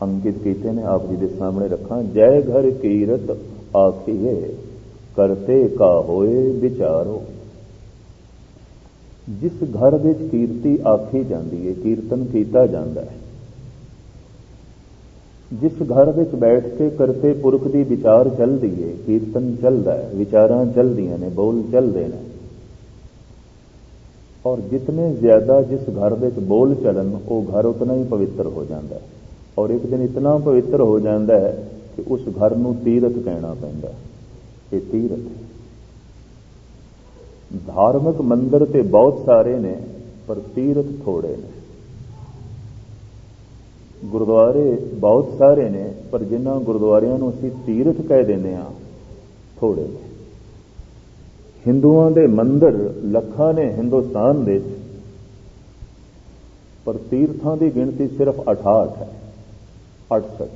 ਅੰਕਿਤ ਕੀਤੇ ਨੇ, ਆਪ ਜੀ ਦੇ ਸਾਹਮਣੇ ਰੱਖਾਂ, ਜੈ ਘਰ ਕੀਰਤ ਆਖੀਏ ਕਰਤੇ ਕਾ ਹੋਏ ਵਿਚਾਰੋ। ਜਿਸ ਘਰ ਵਿੱਚ ਕੀਰਤੀ ਆਖੀ ਜਾਂਦੀ ਹੈ ਕੀਰਤਨ ਕੀਤਾ ਜਾਂਦਾ ਹੈ ਜਿਸ ਘਰ ਵਿੱਚ ਬੈਠ ਕੇ ਕਰਤੇ ਪੁਰਖ ਦੀ ਵਿਚਾਰ ਚੱਲਦੀ ਏ, ਕੀਰਤਨ ਚੱਲਦਾ ਹੈ ਵਿਚਾਰਾਂ ਚੱਲਦੀਆਂ ਨੇ, ਬੋਲ ਚੱਲਦੇ ਨੇ। ਔਰ ਜਿਤਨੇ ਜ਼ਿਆਦਾ ਜਿਸ ਘਰ ਵਿੱਚ ਬੋਲ ਚੱਲਣ, ਉਹ ਘਰ ਉਤਨਾ ਹੀ ਪਵਿੱਤਰ ਹੋ ਜਾਂਦਾ ਹੈ ਔਰ ਇੱਕ ਦਿਨ ਇਤਨਾ ਪਵਿੱਤਰ ਹੋ ਜਾਂਦਾ ਹੈ ਕਿ ਉਸ ਘਰ ਨੂੰ ਤੀਰਥ ਕਹਿਣਾ ਪੈਂਦਾ ਇਹ ਤੀਰਥ ਧਾਰਮਿਕ ਮੰਦਰ ਤੇ ਬਹੁਤ ਸਾਰੇ ਨੇ, ਪਰ ਤੀਰਥ ਥੋੜੇ ਨੇ। ਗੁਰਦੁਆਰੇ ਬਹੁਤ ਸਾਰੇ ਨੇ, ਪਰ ਜਿਨ੍ਹਾਂ ਗੁਰਦੁਆਰਿਆਂ ਨੂੰ ਅਸੀਂ ਤੀਰਥ ਕਹਿ ਦਿੰਦੇ ਆ ਥੋੜੇ ਨੇ। ਹਿੰਦੂਆਂ ਦੇ ਮੰਦਰ ਲੱਖਾਂ ਨੇ ਹਿੰਦੁਸਤਾਨ ਦੇ ਪਰ ਤੀਰਥਾਂ ਦੀ ਗਿਣਤੀ ਸਿਰਫ 68 ਹੈ 68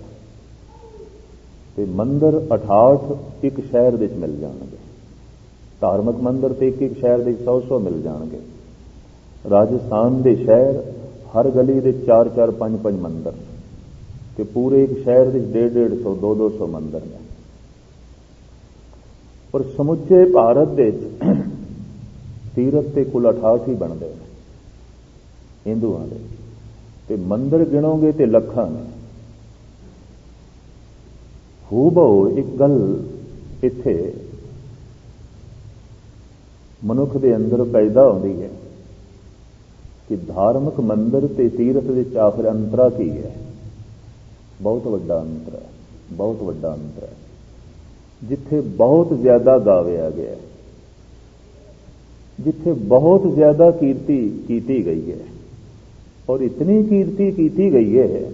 ਤੇ ਮੰਦਰ 68 ਇੱਕ ਸ਼ਹਿਰ ਵਿੱਚ ਮਿਲ ਜਾਣਗੇ। ਧਾਰਮਿਕ ਮੰਦਰ ਤੇ ਇੱਕ ਇੱਕ ਸ਼ਹਿਰ ਦੇ 100-100 ਮਿਲ ਜਾਣਗੇ। ਰਾਜਸਥਾਨ ਦੇ ਸ਼ਹਿਰ, ਹਰ ਗਲੀ ਦੇ 4-4 5-5 ਮੰਦਰ ਤੇ ਪੂਰੇ ਇੱਕ ਸ਼ਹਿਰ ਵਿੱਚ 150 200 ਮੰਦਰ ਨੇ। ਪਰ ਸਮੁੱਚੇ ਭਾਰਤ ਦੇ ਤੀਰਥ ਤੇ ਕੁੱਲ 68 ਹੀ ਬਣਦੇ ਨੇ, ਹਿੰਦੂਆਂ ਦੇ। ਤੇ ਤੇ ਮੰਦਰ ਗਿਣੋਗੇ ਤੇ ਲੱਖਾਂ ਨੇ। ਹੂਬਹੂ, ਇੱਕ ਗੱਲ ਇੱਥੇ ਮਨੁੱਖ ਦੇ ਅੰਦਰ ਪੈਦਾ ਹੁੰਦੀ ਹੈ ਕਿ ਧਾਰਮਿਕ ਮੰਦਰ ਤੇ ਤੀਰਥ ਵਿੱਚ ਆਖਰ ਅੰਤਰਾ ਕੀ ਹੈ? ਬਹੁਤ ਵੱਡਾ ਅੰਤਰ ਹੈ, ਬਹੁਤ ਵੱਡਾ ਅੰਤਰ ਹੈ। ਜਿੱਥੇ ਬਹੁਤ ਜ਼ਿਆਦਾ ਗਾਵਿਆ ਗਿਆ ਜਿੱਥੇ ਬਹੁਤ ਜ਼ਿਆਦਾ ਕੀਰਤੀ ਕੀਤੀ ਗਈ ਹੈ ਔਰ ਇਤਨੀ ਕੀਰਤੀ ਕੀਤੀ ਗਈ ਹੈ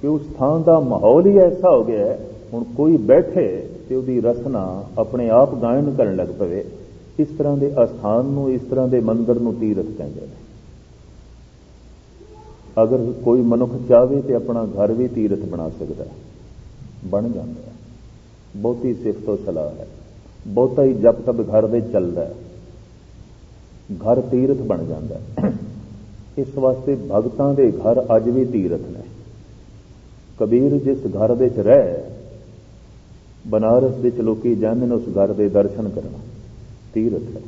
ਕਿ ਉਸ ਥਾਂ ਦਾ ਮਾਹੌਲ ਹੀ ਐਸਾ ਹੋ ਗਿਆ ਹੁਣ ਕੋਈ ਬੈਠੇ ਤੇ ਉਹਦੀ ਰਸਨਾ ਆਪਣੇ ਆਪ ਗਾਇਨ ਕਰਨ ਲੱਗ ਪਵੇ। ਇਸ ਤਰ੍ਹਾਂ ਦੇ ਅਸਥਾਨ ਨੂੰ, ਇਸ ਤਰ੍ਹਾਂ ਦੇ ਮੰਦਰ ਨੂੰ ਤੀਰਥ ਕਹਿੰਦੇ ਨੇ। ਅਗਰ ਕੋਈ ਮਨੁੱਖ ਚਾਹਵੇ ਤੇ ਆਪਣਾ ਘਰ ਵੀ ਤੀਰਥ ਬਣਾ ਸਕਦਾ ਹੈ, ਬਣ ਜਾਂਦਾ ਹੈ। ਬਹੁਤੀ ਸਿਫਤੋ ਸਲਾਹ ਹੈ। ਬਹੁਤਾ ਹੀ ਜਪ ਤਬ ਘਰ ਦੇ ਚੱਲਦਾ ਹੈ। ਘਰ ਤੀਰਥ ਬਣ ਜਾਂਦਾ ਹੈ। ਇਸ ਵਾਸਤੇ ਭਗਤਾਂ ਦੇ ਘਰ ਅੱਜ ਵੀ ਤੀਰਥ ਨੇ। ਕਬੀਰ ਜਿਸ ਘਰ ਦੇ ਚ ਰਹਿ, ਬਨਾਰਸ ਦੇ ਚ ਲੋਕੀ ਜਾਂਦੇ ਨੇ ਉਸ ਘਰ ਦੇ ਦਰਸ਼ਨ ਕਰਨਾ। ਤੀਰਥ ਹੈ।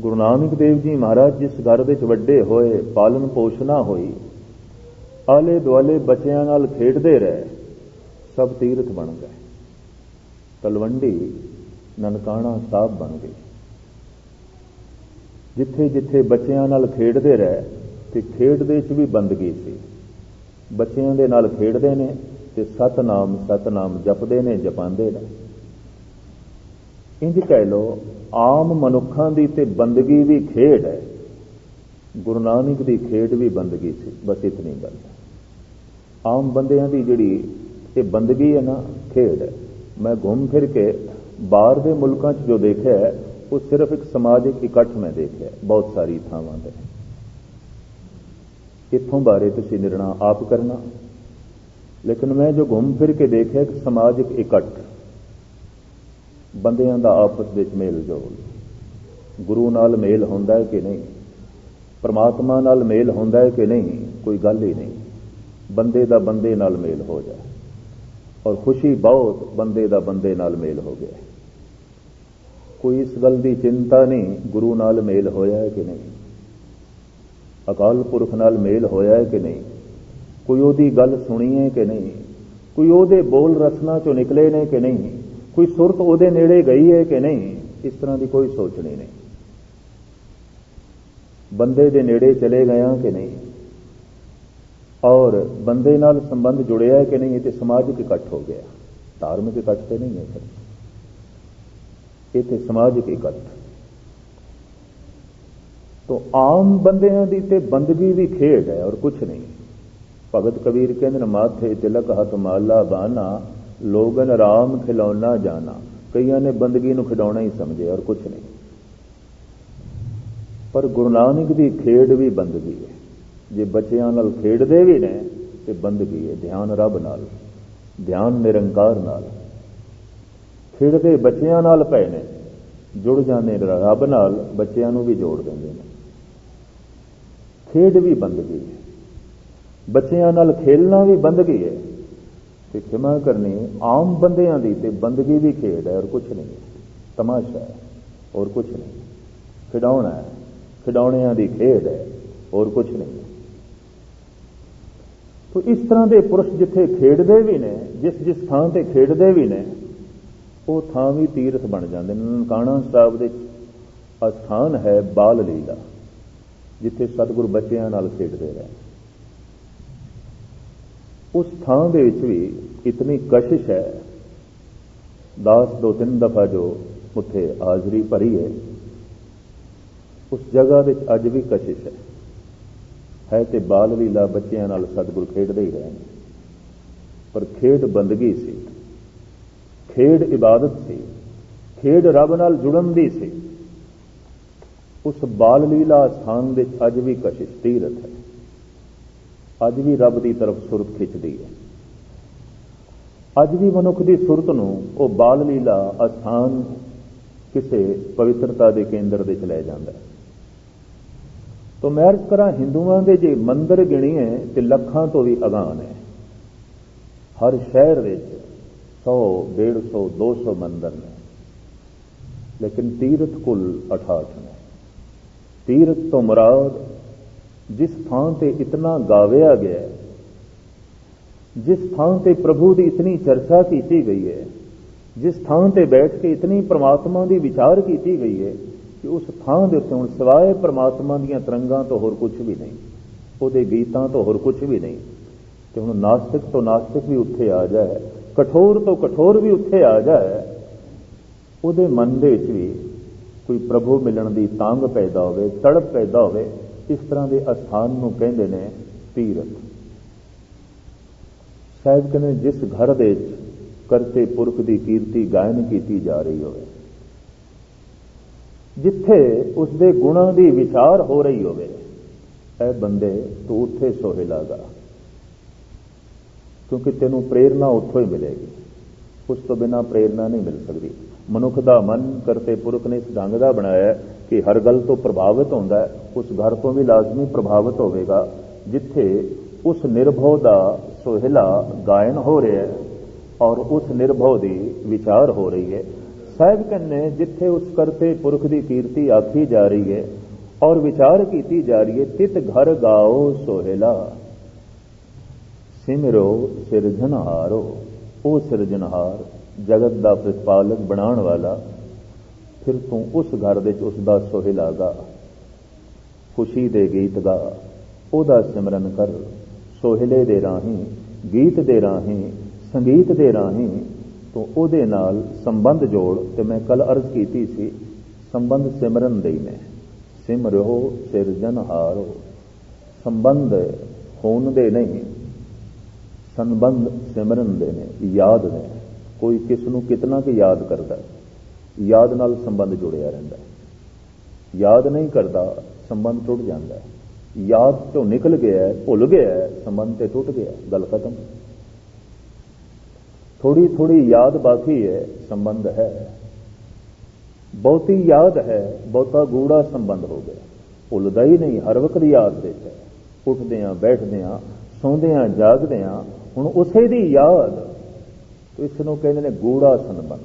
ਗੁਰੂ ਨਾਨਕ ਦੇਵ ਜੀ ਮਹਾਰਾਜ, ਜਿਸ ਘਰ ਵਿੱਚ ਵੱਡੇ ਹੋਏ, ਪਾਲਣ ਪੋਸ਼ਣਾ ਹੋਈ, ਆਲੇ ਦੁਆਲੇ ਬੱਚਿਆਂ ਨਾਲ ਖੇਡਦੇ ਰਹੇ, ਸਭ ਤੀਰਥ ਬਣ ਗਏ। ਤਲਵੰਡੀ, ਨਨਕਾਣਾ ਸਾਹਿਬ ਬਣ ਗਈ ਜਿੱਥੇ ਜਿੱਥੇ ਬੱਚਿਆਂ ਨਾਲ ਖੇਡਦੇ ਰਹੇ, ਤੇ ਖੇਡ ਦੇ ਵਿੱਚ ਵੀ ਬੰਦਗੀ ਸੀ। ਬੱਚਿਆਂ ਦੇ ਨਾਲ ਖੇਡਦੇ ਨੇ, ਤੇ ਸਤਨਾਮ ਸਤਨਾਮ ਜਪਦੇ ਨੇ ਜਪਾਂਦੇ ਨੇ। ਇੰਜ ਕਹਿ ਲੋ ਆਮ ਮਨੁੱਖਾਂ ਦੀ ਤੇ ਬੰਦਗੀ ਵੀ ਖੇਡ ਹੈ। ਗੁਰੂ ਨਾਨਕ ਦੀ ਖੇਡ ਵੀ ਬੰਦਗੀ ਸੀ, ਬਸ ਇਤਨੀ ਗੱਲ ਆਮ ਬੰਦਿਆਂ ਦੀ ਜਿਹੜੀ ਇਹ ਬੰਦਗੀ ਹੈ ਨਾ, ਖੇਡ ਹੈ। ਮੈਂ ਘੁੰਮ ਫਿਰ ਕੇ ਬਾਹਰ ਦੇ ਮੁਲਕਾਂ 'ਚ ਜੋ ਦੇਖਿਆ ਹੈ, ਉਹ ਸਿਰਫ ਇੱਕ ਸਮਾਜਿਕ ਇਕੱਠ ਮੈਂ ਦੇਖਿਆ ਬਹੁਤ ਸਾਰੀ ਥਾਵਾਂ ਤੇ। ਇੱਥੋਂ ਬਾਰੇ ਤੁਸੀਂ ਨਿਰਣਾ ਆਪ ਕਰਨਾ। ਲੇਕਿਨ ਮੈਂ ਜੋ ਘੁੰਮ ਫਿਰ ਕੇ ਦੇਖਿਆ, ਇੱਕ ਸਮਾਜਿਕ ਇਕੱਠ ਬੰਦਿਆਂ ਦਾ ਆਪਸ ਵਿੱਚ ਮੇਲ ਜੋਲ। ਗੁਰੂ ਨਾਲ ਮੇਲ ਹੁੰਦਾ ਹੈ ਕਿ ਨਹੀਂ? ਪਰਮਾਤਮਾ ਨਾਲ ਮੇਲ ਹੁੰਦਾ ਹੈ ਕਿ ਨਹੀਂ? ਕੋਈ ਗੱਲ ਹੀ ਨਹੀਂ। ਬੰਦੇ ਦਾ ਬੰਦੇ ਨਾਲ ਮੇਲ ਹੋ ਜਾਏ। ਔਰ ਖੁਸ਼ੀ ਬਹੁਤ ਬੰਦੇ ਦਾ ਬੰਦੇ ਨਾਲ ਮੇਲ ਹੋ ਗਿਆ ਕੋਈ ਇਸ ਗੱਲ ਦੀ ਚਿੰਤਾ ਨਹੀਂ, ਗੁਰੂ ਨਾਲ ਮੇਲ ਹੋਇਆ ਹੈ ਕਿ ਨਹੀਂ? ਅਕਾਲ ਪੁਰਖ ਨਾਲ ਮੇਲ ਹੋਇਆ ਹੈ ਕਿ ਨਹੀਂ? ਕੋਈ ਉਹਦੀ ਗੱਲ ਸੁਣੀ ਹੈ ਕਿ ਨਹੀਂ? ਕੋਈ ਉਹਦੇ ਬੋਲ ਰਸਨਾ ਚੋਂ ਨਿਕਲੇ ਨੇ ਕਿ ਨਹੀਂ? ਕੋਈ ਸੁਰਤ ਉਹਦੇ ਨੇੜੇ ਗਈ ਹੈ ਕਿ ਨਹੀਂ, ਇਸ ਤਰ੍ਹਾਂ ਦੀ ਕੋਈ ਸੋਚਣੀ ਨਹੀਂ ਬੰਦੇ ਦੇ ਨੇੜੇ ਚਲੇ ਗਿਆ ਕਿ ਨਹੀਂ? ਔਰ ਬੰਦੇ ਨਾਲ ਸੰਬੰਧ ਜੁੜਿਆ ਕਿ ਨਹੀਂ, ਇਹ ਤੇ ਸਮਾਜਿਕ ਇਕੱਠ ਹੋ ਗਿਆ। ਧਾਰਮਿਕ ਇਕੱਠ ਤੇ ਨਹੀਂ ਹੈ ਸਰ ਇਹ ਤੇ ਸਮਾਜਿਕ ਇਕੱਠ। ਤੋ ਆਮ ਬੰਦਿਆਂ ਦੀ ਤੇ ਬੰਦਗੀ ਵੀ ਖੇਡ ਹੈ ਔਰ ਕੁਝ ਨਹੀਂ। ਭਗਤ ਕਬੀਰ ਕਹਿੰਦੇ ਨੇ, ਮਾਥੇ ਤਿਲਕ ਹੱਥ ਮਾਲਾ ਬਾਨਾ। ਲੋਗਨ ਰਾਮ ਖਿਲੌਣਾ ਜਾਣਾ। ਕਈਆਂ ਨੇ ਬੰਦਗੀ ਨੂੰ ਖਿਡੌਣਾ ਹੀ ਸਮਝਿਆ ਔਰ ਕੁਝ ਨਹੀਂ। ਪਰ ਗੁਰੂ ਨਾਨਕ ਦੀ ਖੇਡ ਵੀ ਬੰਦਗੀ ਹੈ। ਜੇ ਬੱਚਿਆਂ ਨਾਲ ਖੇਡਦੇ ਵੀ ਨੇ, ਤੇ ਬੰਦਗੀ ਹੈ। ਧਿਆਨ ਰੱਬ ਨਾਲ, ਧਿਆਨ ਨਿਰੰਕਾਰ ਨਾਲ। ਖੇਡਦੇ ਬੱਚਿਆਂ ਨਾਲ ਪਏ ਨੇ, ਜੁੜ ਜਾਂਦੇ ਰੱਬ ਨਾਲ, ਬੱਚਿਆਂ ਨੂੰ ਵੀ ਜੋੜ ਦਿੰਦੇ ਨੇ। ਖੇਡ ਵੀ ਬੰਦਗੀ ਹੈ। ਬੱਚਿਆਂ ਨਾਲ ਖੇਲਣਾ ਵੀ ਬੰਦਗੀ ਹੈ। ਤੇ ਖਿਮਾ ਕਰਨੀ ਆਮ ਬੰਦਿਆਂ ਦੀ ਤੇ ਬੰਦਗੀ ਦੀ ਖੇਡ ਹੈ ਔਰ ਕੁਝ ਨਹੀਂ। ਤਮਾਸ਼ਾ ਹੈ ਔਰ ਕੁਝ ਨਹੀਂ। ਖਿਡਾਉਣਾ ਹੈ, ਖਿਡੌਣਿਆਂ ਦੀ ਖੇਡ ਹੈ ਔਰ ਕੁਝ ਨਹੀਂ। ਤੋ ਇਸ ਤਰ੍ਹਾਂ ਦੇ ਪੁਰਸ਼ ਜਿੱਥੇ ਖੇਡਦੇ ਵੀ ਨੇ, ਜਿਸ ਜਿਸ ਥਾਂ ਤੇ ਖੇਡਦੇ ਵੀ ਨੇ, ਉਹ ਥਾਂ ਵੀ ਤੀਰਥ ਬਣ ਜਾਂਦੇ ਨੇ। ਨਨਕਾਣਾ ਸਾਹਿਬ ਦੇ ਅਸਥਾਨ ਹੈ ਬਾਲ ਲੀਲਾ ਜਿੱਥੇ ਸਤਿਗੁਰ ਬੱਚਿਆਂ ਨਾਲ ਖੇਡਦੇ ਰਹੇ। ਉਸ ਥਾਂ ਦੇ ਵਿੱਚ ਵੀ ਇਤਨੀ ਕਸ਼ਿਸ਼ ਹੈ। ਦਾਸ ਦੋ ਤਿੰਨ ਦਫਾ ਜੋ ਉੱਥੇ ਹਾਜ਼ਰੀ ਭਰੀ ਹੈ ਉਸ ਜਗ੍ਹਾ ਵਿੱਚ ਅੱਜ ਵੀ ਕਸ਼ਿਸ਼ ਹੈ। ਹੈ ਤੇ ਬਾਲ ਲੀਲਾ ਬੱਚਿਆਂ ਨਾਲ ਸਤਿਗੁਰ ਖੇਡਦੇ ਹੀ ਰਹੇ ਨੇ ਪਰ ਖੇਡ ਬੰਦਗੀ ਸੀ। ਖੇਡ ਇਬਾਦਤ ਸੀ। ਖੇਡ ਰੱਬ ਨਾਲ ਜੁੜਨ ਦੀ ਸੀ। ਉਸ ਬਾਲ ਲੀਲਾ ਸਥਾਨ ਵਿੱਚ ਅੱਜ ਵੀ ਕਸ਼ਿਸ਼ ਤੀਰਥ ਹੈ। ਅੱਜ ਵੀ ਰੱਬ ਦੀ ਤਰਫ ਸੁਰਤ ਖਿੱਚਦੀ ਹੈ। ਅੱਜ ਵੀ ਮਨੁੱਖ ਦੀ ਸੁਰਤ ਨੂੰ ਉਹ ਬਾਲ ਲੀਲਾ ਅਸਥਾਨ ਕਿਸੇ ਪਵਿੱਤਰਤਾ ਦੇ ਕੇਂਦਰ ਦੇ ਚ ਲੈ ਜਾਂਦਾ ਹੈ। ਤੋ ਮੈਂ ਅਰਜ਼ ਕਰਾਂ ਹਿੰਦੂਆਂ ਦੇ ਜੇ ਮੰਦਰ ਗਿਣੀਏ ਤੇ ਲੱਖਾਂ ਤੋਂ ਵੀ ਅਗਾਨ ਹੈ ਹਰ ਸ਼ਹਿਰ ਵਿੱਚ 100 150 200 ਮੰਦਰ ਨੇ। ਲੇਕਿਨ ਤੀਰਥ ਕੁੱਲ 68 ਨੇ। ਤੀਰਥ ਤੋਂ ਮੁਰਾਦ ਜਿਸ ਥਾਂ ਤੇ ਇਤਨਾ ਗਾਵਿਆ ਗਿਆ ਜਿਸ ਥਾਂ ਤੇ ਪ੍ਰਭੂ ਦੀ ਇਤਨੀ ਚਰਚਾ ਕੀਤੀ ਗਈ ਹੈ, ਜਿਸ ਥਾਂ ਤੇ ਬੈਠ ਕੇ ਇਤਨੀ ਪ੍ਰਮਾਤਮਾ ਦੀ ਵਿਚਾਰ ਕੀਤੀ ਗਈ ਹੈ ਕਿ ਉਸ ਥਾਂ ਦੇ ਉੱਤੇ ਹੁਣ ਸਿਵਾਏ ਪ੍ਰਮਾਤਮਾ ਦੀਆਂ ਤਰੰਗਾਂ ਤੋਂ ਹੋਰ ਕੁਝ ਵੀ ਨਹੀਂ, ਉਹਦੇ ਗੀਤਾਂ ਤੋਂ ਹੋਰ ਕੁਝ ਵੀ ਨਹੀਂ, ਤੇ ਹੁਣ ਨਾਸਤਿਕ ਤੋਂ ਨਾਸਤਿਕ ਵੀ ਉੱਥੇ ਆ ਜਾਏ, ਕਠੋਰ ਤੋਂ ਕਠੋਰ ਵੀ ਉੱਥੇ ਆ ਜਾਏ, ਉਹਦੇ ਮਨ ਦੇ ਵਿੱਚ ਵੀ ਕੋਈ ਪ੍ਰਭੂ ਮਿਲਣ ਦੀ ਤਾਂਗ ਪੈਦਾ ਹੋਵੇ, ਤੜਪ ਪੈਦਾ ਹੋਵੇ ਇਸ ਤਰ੍ਹਾਂ ਦੇ ਅਸਥਾਨ ਨੂੰ ਕਹਿੰਦੇ ਨੇ ਤੀਰਥ। ਸਾਹਿਬ ਕਹਿੰਦੇ ਜਿਸ ਘਰ ਦੇ ਕਰਤੇ ਪੁਰਖ ਦੀ ਕੀਰਤੀ ਗਾਇਨ ਕੀਤੀ ਜਾ ਰਹੀ ਹੋਵੇ, ਜਿੱਥੇ ਉਸ ਦੇ ਗੁਣਾਂ ਦੀ ਵਿਚਾਰ ਹੋ ਰਹੀ ਹੋਵੇ, ਐ ਬੰਦੇ ਤੂੰ ਉੱਥੇ ਸੋਹਿਲਾਗਾ ਕਿਉਂਕਿ ਤੈਨੂੰ ਪ੍ਰੇਰਣਾ ਉੱਥੋਂ ਹੀ ਮਿਲੇਗੀ। ਉਸ ਤੋਂ ਬਿਨਾ ਪ੍ਰੇਰਣਾ ਨਹੀਂ ਮਿਲ ਸਕਦੀ। ਮਨੁੱਖ ਦਾ ਮਨ ਕਰਤੇ ਪੁਰਖ ਨੇ ਇਸ ਢੰਗ ਦਾ ਬਣਾਇਆ ਕਿ ਹਰ ਗੱਲ ਤੋਂ ਪ੍ਰਭਾਵਿਤ ਹੁੰਦਾ ਉਸ ਘਰ ਤੋਂ ਵੀ ਲਾਜ਼ਮੀ ਪ੍ਰਭਾਵਿਤ ਹੋਵੇਗਾ, ਜਿੱਥੇ ਉਸ ਨਿਰਭਉ ਦਾ ਸੋਹਿਲਾ ਗਾਇਨ ਹੋ ਰਿਹਾ ਹੈ ਔਰ ਉਸ ਨਿਰਭਉ ਦੀ ਵਿਚਾਰ ਹੋ ਰਹੀ ਹੈ। ਸਾਹਿਬ ਕਹਿੰਦੇ ਜਿੱਥੇ ਉਸ ਕਰਤੇ ਪੁਰਖ ਦੀ ਕੀਰਤੀ ਆਖੀ ਜਾ ਰਹੀ ਹੈ ਔਰ ਵਿਚਾਰ ਕੀਤੀ ਜਾ ਰਹੀ ਹੈ, ਤਿਤ ਘਰ ਗਾਓ ਸੋਹਿਲਾ। ਸਿਮਰੋ ਸਿਰਜਣਹਾਰੋ, ਉਹ ਸਿਰਜਣਹਾਰ ਜਗਤ ਦਾ ਪ੍ਰਤਪਾਲਕ ਬਣਾਉਣ ਵਾਲਾ, ਫਿਰ ਤੂੰ ਉਸ ਘਰ ਵਿੱਚ ਉਸ ਦਾ ਸੋਹਿਲਾ ਗਾ ਖੁਸ਼ੀ ਦੇ ਗੀਤ ਗਾ, ਉਹਦਾ ਸਿਮਰਨ ਕਰ, ਸੋਹਿਲੇ ਦੇ ਰਾਹੀਂ, ਗੀਤ ਦੇ ਰਾਹੀਂ, ਸੰਗੀਤ ਦੇ ਰਾਹੀਂ ਤੂੰ ਉਹਦੇ ਨਾਲ ਸੰਬੰਧ ਜੋੜ, ਤੇ ਮੈਂ ਕੱਲ ਅਰਜ਼ ਕੀਤੀ ਸੀ, ਸੰਬੰਧ ਸਿਮਰਨ ਦੇ ਨੇ ਸਿਮਰੋ ਸਿਰਜਨ ਹਾਰੋ। ਸੰਬੰਧ ਹੋਣ ਦੇ ਨਹੀਂ, ਸੰਬੰਧ ਸਿਮਰਨ ਦੇ ਨੇ, ਯਾਦ ਨੇ। ਕੋਈ ਕਿਸ ਨੂੰ ਕਿਤਨਾ ਕਿ ਯਾਦ ਕਰਦਾ ਯਾਦ ਨਾਲ ਸੰਬੰਧ ਜੁੜਿਆ ਰਹਿੰਦਾ ਯਾਦ ਨਹੀਂ ਕਰਦਾ, ਸੰਬੰਧ ਟੁੱਟ ਜਾਂਦਾ ਯਾਦ ਤੋਂ ਨਿਕਲ ਗਿਆ ਭੁੱਲ ਗਿਆ ਸੰਬੰਧ ਤੇ ਟੁੱਟ ਗਿਆ ਗੱਲ ਖਤਮ। ਥੋੜੀ ਥੋੜੀ ਯਾਦ ਬਾਕੀ ਹੈ, ਸੰਬੰਧ ਹੈ। ਬਹੁਤੀ ਯਾਦ ਹੈ, ਬਹੁਤਾ ਗੂੜਾ ਸੰਬੰਧ ਹੋ ਗਿਆ। ਭੁੱਲਦਾ ਹੀ ਨਹੀਂ, ਹਰ ਵਕਤ ਯਾਦ ਦੇ ਹੈ। ਉੱਠਦੇ ਆ ਬੈਠਦੇ ਆ ਸੌਂਦੇ ਆ ਜਾਗਦੇ ਆ ਹੁਣ ਉਸੇ ਦੀ ਯਾਦ ਇਸ ਨੂੰ ਕਹਿੰਦੇ ਨੇ ਗੂੜਾ ਸੰਬੰਧ।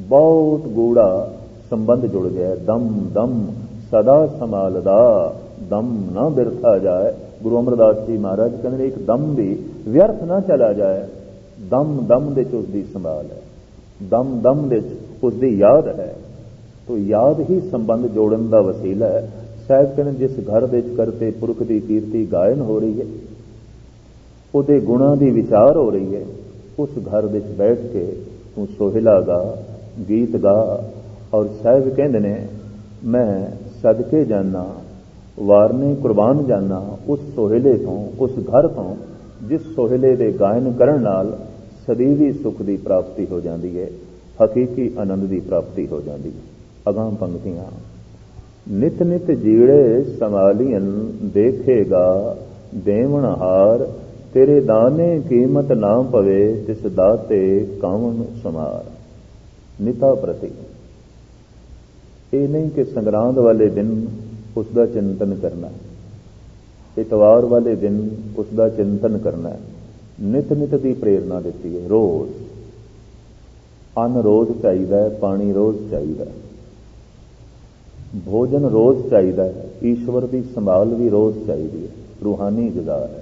ਬਹੁਤ ਗੂੜਾ ਸੰਬੰਧ ਜੁੜ ਗਿਆ ਦਮ ਦਮ, ਸਦਾ ਸੰਭਾਲਦਾ, ਦਮ ਨਾ ਬਿਰਥਾ ਜਾਏ। ਗੁਰੂ ਅਮਰਦਾਸ ਜੀ ਮਹਾਰਾਜ ਕਹਿੰਦੇ ਨੇ ਇੱਕ ਦਮ ਵੀ ਵਿਅਰਥ ਨਾ ਚਲਾ ਜਾਏ। ਦਮ ਦਮ ਦੇ ਚ ਉਸ ਦੀ ਸੰਭਾਲ ਹੈ। ਦਮ ਦਮ ਦੇ ਚ ਉਸ ਦੀ ਯਾਦ ਹੈ। ਤੋ ਯਾਦ ਹੀ ਸੰਬੰਧ ਜੋੜਨ ਦਾ ਵਸੀਲਾ ਹੈ। ਸਾਹਿਬ ਕਹਿੰਦੇ ਜਿਸ ਘਰ ਦੇ ਚ ਕਰਤੇ ਪੁਰਖ ਦੀ ਕੀਰਤੀ ਗਾਇਨ ਹੋ ਰਹੀ ਹੈ, ਉਹਦੇ ਗੁਣਾਂ ਦੀ ਵਿਚਾਰ ਹੋ ਰਹੀ ਹੈ। ਉਸ ਘਰ ਵਿੱਚ ਬੈਠ ਕੇ ਤੂੰ ਸੋਹਿਲਾ ਗਾ, ਗੀਤ ਗਾ ਔਰ ਸਾਹਿਬ ਕਹਿੰਦੇ ਨੇ, ਮੈਂ ਸਦਕੇ ਜਾਣਾ ਵਾਰਨੇ ਕੁਰਬਾਨ ਜਾਣਾ ਉਸ ਸੋਹਿਲੇ ਤੋਂ, ਉਸ ਘਰ ਤੋਂ, ਜਿਸ ਸੋਹਿਲੇ ਦੇ ਗਾਇਨ ਕਰਨ ਨਾਲ ਸਦੀਵੀ ਸੁਖ ਦੀ ਪ੍ਰਾਪਤੀ ਹੋ ਜਾਂਦੀ ਹੈ ਹਕੀਕੀ ਆਨੰਦ ਦੀ ਪ੍ਰਾਪਤੀ ਹੋ ਜਾਂਦੀ ਹੈ ਅਗਾਮ ਪੰਕਤੀਆਂ, ਨਿਤ ਨਿਤ ਜੀੜੇ ਸੰਭਾਲੀਆਂ ਦੇਖੇਗਾ ਦੇਵਨ ਹਾਰ ਤੇਰੇ ਦਾਨੇ ਕੀਮਤ ਨਾ ਪਵੇ ਤਿਸ ਦਾਤੇ ਕਾਵਨ ਸਮਾਰ। ਨਿਤਾ ਪ੍ਰਤੀ। ਇਹ ਨਹੀਂ ਕਿ ਸੰਗਰਾਂਦ ਵਾਲੇ ਦਿਨ ਉਸ ਦਾ ਚਿੰਤਨ ਕਰਨਾ। ਇਤਵਾਰ ਵਾਲੇ ਦਿਨ ਉਸ ਦਾ ਚਿੰਤਨ ਕਰਨਾ। ਨਿਤ ਨਿਤ ਦੀ ਪ੍ਰੇਰਣਾ ਦਿੱਤੀ ਹੈ। ਰੋਜ਼। ਅੰਨ ਰੋਜ਼ ਚਾਹੀਦਾ ਪਾਣੀ ਰੋਜ਼ ਚਾਹੀਦਾ ਭੋਜਨ ਰੋਜ਼ ਚਾਹੀਦਾ ਈਸ਼ਵਰ ਦੀ ਸੰਭਾਲ ਵੀ ਰੋਜ਼ ਚਾਹੀਦੀ ਹੈ। ਰੂਹਾਨੀ ਗੁਜ਼ਾਰ ਹੈ।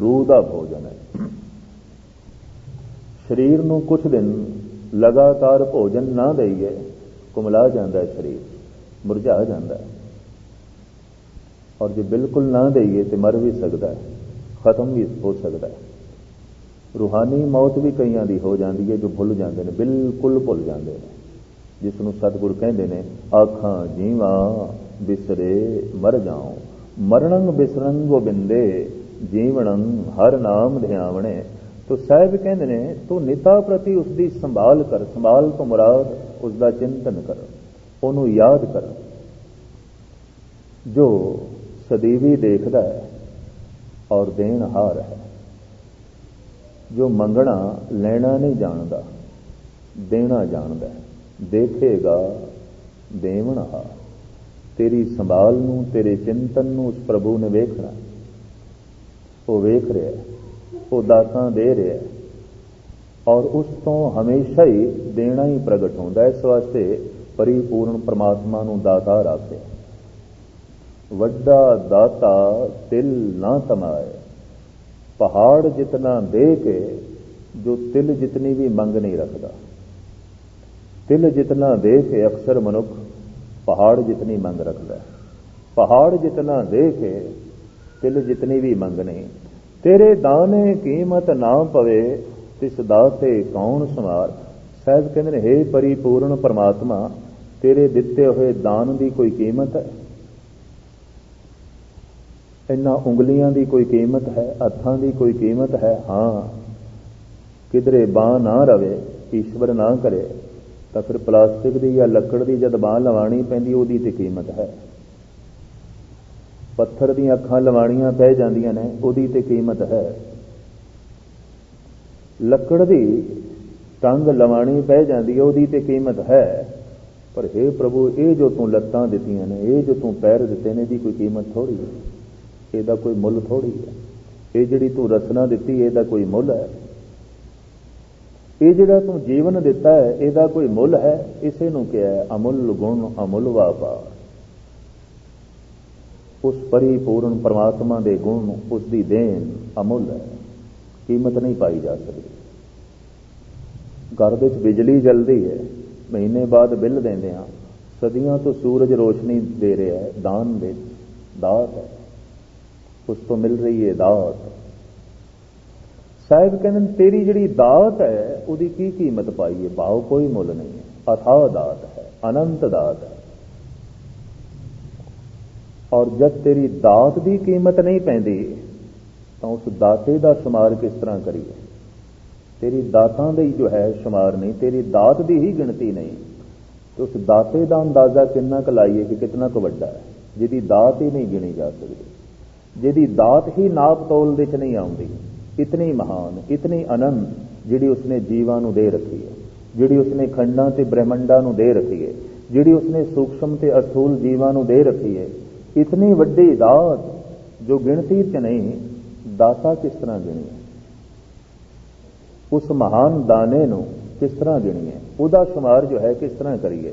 ਰੂਹ ਦਾ ਭੋਜਨ ਹੈ। ਸਰੀਰ ਨੂੰ ਕੁਝ ਦਿਨ ਲਗਾਤਾਰ ਭੋਜਨ ਨਾ ਦਈਏ, ਕੁਮਲਾ ਜਾਂਦਾ ਹੈ ਸਰੀਰ, ਮੁਰਝਾ ਜਾਂਦਾ ਹੈ। ਔਰ ਜੇ ਬਿਲਕੁਲ ਨਾ ਦਈਏ ਤੇ ਮਰ ਵੀ ਸਕਦਾ ਹੈ, ਖਤਮ ਵੀ ਹੋ ਸਕਦਾ ਹੈ। ਰੂਹਾਨੀ ਮੌਤ ਵੀ ਕਈਆਂ ਦੀ ਹੋ ਜਾਂਦੀ ਹੈ ਜੋ ਭੁੱਲ ਜਾਂਦੇ ਨੇ, ਬਿਲਕੁਲ ਭੁੱਲ ਜਾਂਦੇ ਨੇ। ਜਿਸ ਨੂੰ ਸਤਿਗੁਰ ਕਹਿੰਦੇ ਨੇ, ਆਖਾਂ ਜੀਵਾ ਬਿਸਰੇ ਮਰ ਜਾਉ ਮਰਣੰ ਬਿਸਰੰ ਬਿੰਦੇ ਜੀਵਣੰ ਹਰ ਨਾਮ ਧਿਆਵਣੇ। ਤੋ ਸਾਹਿਬ ਕਹਿੰਦੇ ਨੇ, ਤੂੰ ਨਿਤਾ ਪ੍ਰਤੀ ਉਸ ਦੀ ਸੰਭਾਲ ਕਰ, ਸੰਭਾਲ ਤੋਂ ਮੁਰਾਦ ਉਸ ਦਾ ਚਿੰਤਨ ਕਰ, ਉਹਨੂੰ ਯਾਦ ਕਰ। ਜੋ ਸਦੀਵੀ ਦੇਖਦਾ ਹੈ ਔਰ ਦੇਣ ਹਾਰ ਹੈ। ਜੋ ਮੰਗਣਾ ਲੈਣਾ ਨਹੀਂ ਜਾਣਦਾ, ਦੇਣਾ ਜਾਣਦਾ ਦੇਖੇਗਾ ਦੇਵਣਾ ਤੇਰੀ ਸੰਭਾਲ ਨੂੰ, ਤੇਰੇ ਚਿੰਤਨ ਨੂੰ ਉਸ ਪ੍ਰਭੂ ਨੇ ਵੇਖਣਾ। ਉਹ ਵੇਖ ਰਿਹਾ ਉਹ ਦਾਤਾਂ ਦੇ ਰਿਹਾ ਔਰ ਉਸ ਤੋਂ ਹਮੇਸ਼ਾ ਹੀ ਦੇਣਾ ਹੀ ਪ੍ਰਗਟ ਹੁੰਦਾ ਇਸ ਵਾਸਤੇ ਪਰਿਪੂਰਨ ਪ੍ਰਮਾਤਮਾ ਨੂੰ ਦਾਤਾ ਰੱਖਿਆ ਵੱਡਾ ਦਾਤਾ ਤਿਲ ਨਾ ਤਮਾਏ, ਪਹਾੜ ਜਿਤਨਾ ਦੇ ਕੇ ਜੋ ਤਿਲ ਜਿਤਨੀ ਵੀ ਮੰਗ ਨਹੀਂ ਰੱਖਦਾ। ਤਿਲ ਜਿਤਨਾ ਦੇ ਕੇ ਅਕਸਰ ਮਨੁੱਖ ਪਹਾੜ ਜਿਤਨੀ ਮੰਗ ਰੱਖਦਾ ਪਹਾੜ ਜਿਤਨਾ ਦੇ ਕੇ ਤਿਲ ਜਿਤਨੀ ਵੀ ਮੰਗ ਨਹੀਂ ਤੇਰੇ ਦਾਨੇ ਕੀਮਤ ਨਾ ਪਵੇ, ਤਿਸ ਦਾਤੇ ਕੌਣ ਸਮਾਰ ਸਹਿਬ ਕਹਿੰਦੇ ਨੇ हे ਪਰਿਪੂਰਨ ਪਰਮਾਤਮਾ, ਤੇਰੇ ਦਿੱਤੇ ਹੋਏ ਦਾਨ ਦੀ ਕੋਈ ਕੀਮਤ ਹੈ? ਇੰਨਾ ਉਂਗਲੀਆਂ ਦੀ ਕੋਈ ਕੀਮਤ ਹੈ? ਹੱਥਾਂ ਦੀ ਕੋਈ ਕੀਮਤ ਹੈ? ਹਾਂ। ਕਿਧਰੇ ਬਾਹ ਨਾ ਰਵੇ, ਈਸ਼ਵਰ ਨਾ ਕਰੇ, ਤਾਂ ਫਿਰ ਪਲਾਸਟਿਕ ਦੀ ਜਾਂ ਲੱਕੜ ਦੀ ਜਦ ਬਾਹ ਲਵਾਣੀ ਪੈਂਦੀ, ਉਹਦੀ ਤੇ ਕੀਮਤ ਹੈ। ਪੱਥਰ ਦੀਆਂ ਅੱਖਾਂ ਲਵਾਣੀਆਂ ਪੈ ਜਾਂਦੀਆਂ ਨੇ, ਉਹਦੀ ਤੇ ਕੀਮਤ ਹੈ। ਲੱਕੜ ਦੀ ਟੰਗ ਲਵਾਣੀ ਪੈ ਜਾਂਦੀ ਹੈ, ਉਹਦੀ ਤੇ ਕੀਮਤ ਹੈ। ਪਰ हे ਪ੍ਰਭੂ, ਇਹ ਜੋ ਤੂੰ ਲੱਤਾਂ ਦਿੱਤੀਆਂ ਨੇ, ਇਹ ਜੋ ਤੂੰ ਪੈਰ ਦਿੱਤੇ ਨੇ, ਇਹਦੀ ਕੋਈ ਕੀਮਤ ਥੋੜੀ ਹੈ। ਇਹਦਾ ਕੋਈ ਮੁੱਲ ਥੋੜੀ ਹੈ। ਇਹ ਜਿਹੜੀ ਤੂੰ ਰਸਨਾ ਦਿੱਤੀ, ਇਹਦਾ ਕੋਈ ਮੁੱਲ ਹੈ। ਇਹ ਜਿਹੜਾ ਤੂੰ ਜੀਵਨ ਦਿੱਤਾ ਹੈ, ਇਹਦਾ ਕੋਈ ਮੁੱਲ ਹੈ। ਇਸੇ ਨੂੰ ਕਿਹਾ ਅਮੁੱਲ ਗੁਣ ਅਮੁੱਲ ਵਪਾਰ ਉਸ ਪਰਿਪੂਰਨ ਪਰਮਾਤਮਾ ਦੇ ਗੁਣ ਉਸ ਦੀ ਦੇਣ ਅਮੁੱਲ ਹੈ। ਕੀਮਤ ਨਹੀਂ ਪਾਈ ਜਾ ਸਕਦੀ। ਘਰ ਵਿੱਚ ਬਿਜਲੀ ਜਲਦੀ ਹੈ। ਮਹੀਨੇ ਬਾਅਦ ਬਿੱਲ ਦਿੰਦੇ ਆ ਸਦੀਆਂ ਤੋਂ ਸੂਰਜ ਰੋਸ਼ਨੀ ਦੇ ਰਿਹਾ ਹੈ। ਦਾਨ ਵਿੱਚ ਦਾਤ ਹੈ। ਉਸ ਤੋਂ ਮਿਲ ਰਹੀ ਹੈ ਦਾਤ। ਸਾਹਿਬ ਕਹਿੰਦੇ ਤੇਰੀ ਜਿਹੜੀ ਦਾਤ ਹੈ, ਉਹਦੀ ਕੀ ਕੀਮਤ ਪਾਈ ਹੈ? ਭਾਵ ਕੋਈ ਮੁੱਲ ਨਹੀਂ ਹੈ। ਅਥਾ ਦਾਤ ਹੈ। ਅਨੰਤ ਦਾਤ ਹੈ। ਔਰ ਜਦ ਤੇਰੀ ਦਾਤ ਦੀ ਕੀਮਤ ਨਹੀਂ ਪੈਂਦੀ, ਤਾਂ ਉਸ ਦਾਤੇ ਦਾ ਸ਼ੁਮਾਰ ਕਿਸ ਤਰ੍ਹਾਂ ਕਰੀਏ? ਤੇਰੀ ਦਾਤਾਂ ਦਾ ਹੀ ਜੋ ਹੈ ਸ਼ੁਮਾਰ ਨਹੀਂ, ਤੇਰੀ ਦਾਤ ਦੀ ਹੀ ਗਿਣਤੀ ਨਹੀਂ। ਤੇ ਉਸ ਦਾਤੇ ਦਾ ਅੰਦਾਜ਼ਾ ਕਿੰਨਾ ਕੁ ਲਾਈਏ ਕਿ ਕਿੰਨਾ ਕੁ ਵੱਡਾ ਹੈ? ਜਿਹਦੀ ਦਾਤ ਹੀ ਨਹੀਂ ਗਿਣੀ ਜਾ ਸਕਦੀ, ਜਿਹਦੀ ਦਾਤ ਹੀ ਨਾਪ ਤੋਲ ਵਿੱਚ ਨਹੀਂ ਆਉਂਦੀ, ਇਤਨੀ ਮਹਾਨ, ਇਤਨੀ ਅਨੰਤ ਜਿਹੜੀ ਉਸਨੇ ਜੀਵਾਂ ਨੂੰ ਦੇ ਰੱਖੀ ਹੈ, ਜਿਹੜੀ ਉਸਨੇ ਖੰਡਾਂ ਤੇ ਬ੍ਰਹਿਮੰਡਾਂ ਨੂੰ ਦੇ ਰੱਖੀ ਹੈ, ਜਿਹੜੀ ਉਸਨੇ ਸੂਖਸ਼ਮ ਤੇ ਅਸਥੂਲ ਜੀਵਾਂ ਨੂੰ ਦੇ ਰੱਖੀ ਹੈ ਇਤਨੀ ਵੱਡੀ ਦਾਤ ਜੋ ਗਿਣਤੀ ਚ ਨਹੀਂ ਦਾਤਾ ਕਿਸ ਤਰ੍ਹਾਂ ਗਿਣੀਏ ਉਸ ਮਹਾਨ ਦਾਣੇ ਨੂੰ ਕਿਸ ਤਰ੍ਹਾਂ ਗਿਣੀਏ ਉਹਦਾ ਸ਼ੁਮਾਰ ਜੋ ਹੈ ਕਿਸ ਤਰ੍ਹਾਂ ਕਰੀਏ